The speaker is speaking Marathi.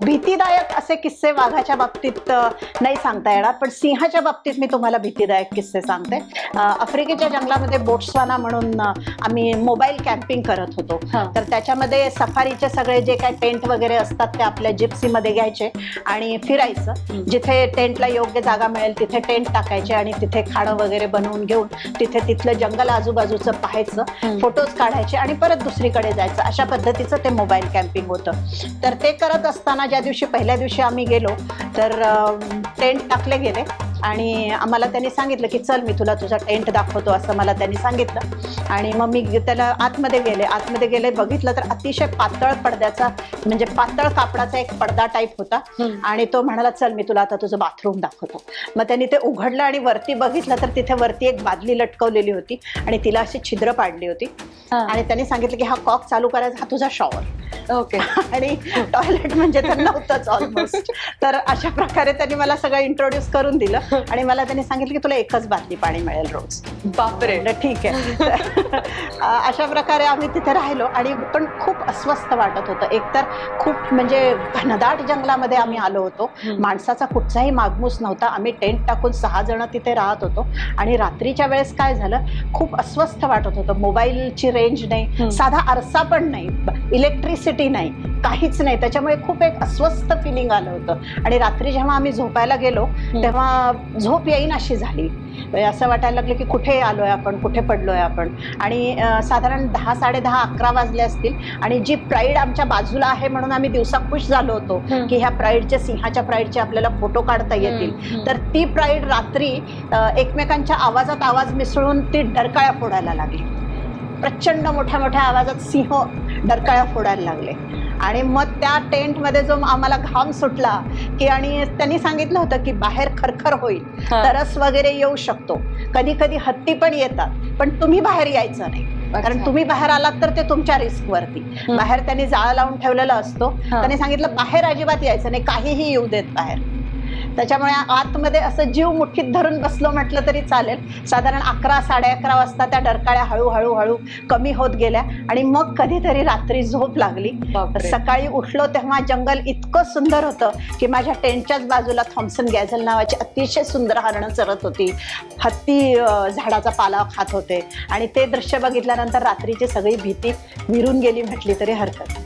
भीतीदायक असे किस्से वाघाच्या बाबतीत नाही सांगता येणार पण सिंहाच्या बाबतीत मी तुम्हाला भीतीदायक किस्से सांगते आफ्रिकेच्या जंगलामध्ये बोट्सवाना म्हणून आम्ही मोबाईल कॅम्पिंग करत होतो. तर त्याच्यामध्ये सफारीचे सगळे जे काय टेंट वगैरे असतात ते आपल्या जिप्सीमध्ये घ्यायचे आणि फिरायचं. जिथे टेंटला योग्य जागा मिळेल तिथे टेंट टाकायचे आणि तिथे खाणं वगैरे बनवून घेऊन तिथे तिथलं जंगल आजूबाजूचं पाहायचं. फोटोज काढायचे आणि परत दुसरीकडे जायचं अशा पद्धतीचं ते मोबाईल कॅम्पिंग होतं तर ते करत असताना ज्या दिवशी पहिल्या दिवशी आम्ही गेलो तर टेंट टाकले गेले. आणि आम्हाला त्यांनी सांगितलं की चल मी तुला तुझा टेंट दाखवतो असं मला त्यांनी सांगितलं. आणि मग मी त्याला आतमध्ये गेले. आतमध्ये गेले बघितलं तर अतिशय पातळ पडद्याचा म्हणजे पातळ कापडाचा एक पडदा टाईप होता. आणि तो म्हणाला चल मी तुला आता तुझं बाथरूम दाखवतो. मग त्यांनी ते उघडलं आणि वरती बघितलं तर तिथे वरती एक बादली लटकवलेली होती. आणि तिला अशी छिद्र पाडली होती. आणि त्यांनी सांगितलं की हा कॉक चालू करायचा हा तुझा शॉवर ओके. आणि टॉयलेट म्हणजे तर नव्हतंच ऑलमोस्ट तर अशा प्रकारे त्यांनी मला सगळं इंट्रोड्यूस करून दिलं. आणि मला त्यांनी सांगितलं की तुला एकच बादली पाणी मिळेल रोज. बापरे. ठीक आहे. अशा प्रकारे आम्ही तिथे राहिलो. आणि पण खूप अस्वस्थ वाटत होतं. एकतर खूप म्हणजे घनदाट जंगलामध्ये आम्ही आलो होतो. माणसाचा कुठचाही मागमूस नव्हता. आम्ही टेंट टाकून सहा जण तिथे राहत होतो. आणि रात्रीच्या वेळेस काय झालं खूप अस्वस्थ वाटत होतं. मोबाईलची रेंज नाही. साधा आरसा पण नाही. इलेक्ट्रिसिटी नाही काहीच नाही. त्याच्यामुळे खूप एक अस्वस्थ फिलिंग आलं होतं. आणि रात्री जेव्हा आम्ही झोपायला गेलो तेव्हा झोप येईन अशी झाली. म्हणजे असं वाटायला लागलं की कुठे आलोय आपण कुठे पडलोय आपण? आणि साधारण दहा साडे दहा अकरा वाजले असतील. आणि जी प्राईड आमच्या बाजूला आहे म्हणून आम्ही दिवसा खुश झालो होतो. की ह्या प्राईडच्या सिंहाच्या प्राईडचे आपल्याला फोटो काढता येतील. तर ती प्राईड रात्री एकमेकांच्या आवाजात आवाज मिसळून ती डरकाळ्या फोडायला लागली. प्रचंड मोठ्या मोठ्या आवाजात सिंह डरकाळ्या फोडायला लागले. आणि मग त्या टेंटमध्ये जो आम्हाला घाम सुटला की आणि त्यांनी सांगितलं होतं की बाहेर खरखर होईल. तरस वगैरे येऊ शकतो. कधी कधी हत्ती पण येतात पण तुम्ही बाहेर यायचं नाही. कारण. तुम्ही बाहेर आलात तर ते तुमच्या रिस्क वरती. बाहेर त्यांनी जाळा लावून ठेवलेला असतो. त्यांनी सांगितलं बाहेर अजिबात यायचं नाही काहीही येऊ देत बाहेर. त्याच्यामुळे आतमध्ये असं जीव मुठीत धरून बसलो म्हटलं तरी चालेल साधारण अकरा साडे अकरा वाजता त्या डरकाळ्या हळूहळू हळू कमी होत गेल्या आणि मग कधीतरी रात्री झोप लागली. सकाळी उठलो तेव्हा जंगल इतकं सुंदर होतं की माझ्या टेंटच्याच बाजूला थॉम्सन गॅझल नावाची अतिशय सुंदर हरणं चरत होती हत्ती झाडाचा पाला खात होते आणि ते दृश्य बघितल्यानंतर रात्रीची सगळी भीती विरून गेली म्हटली तरी हरकत.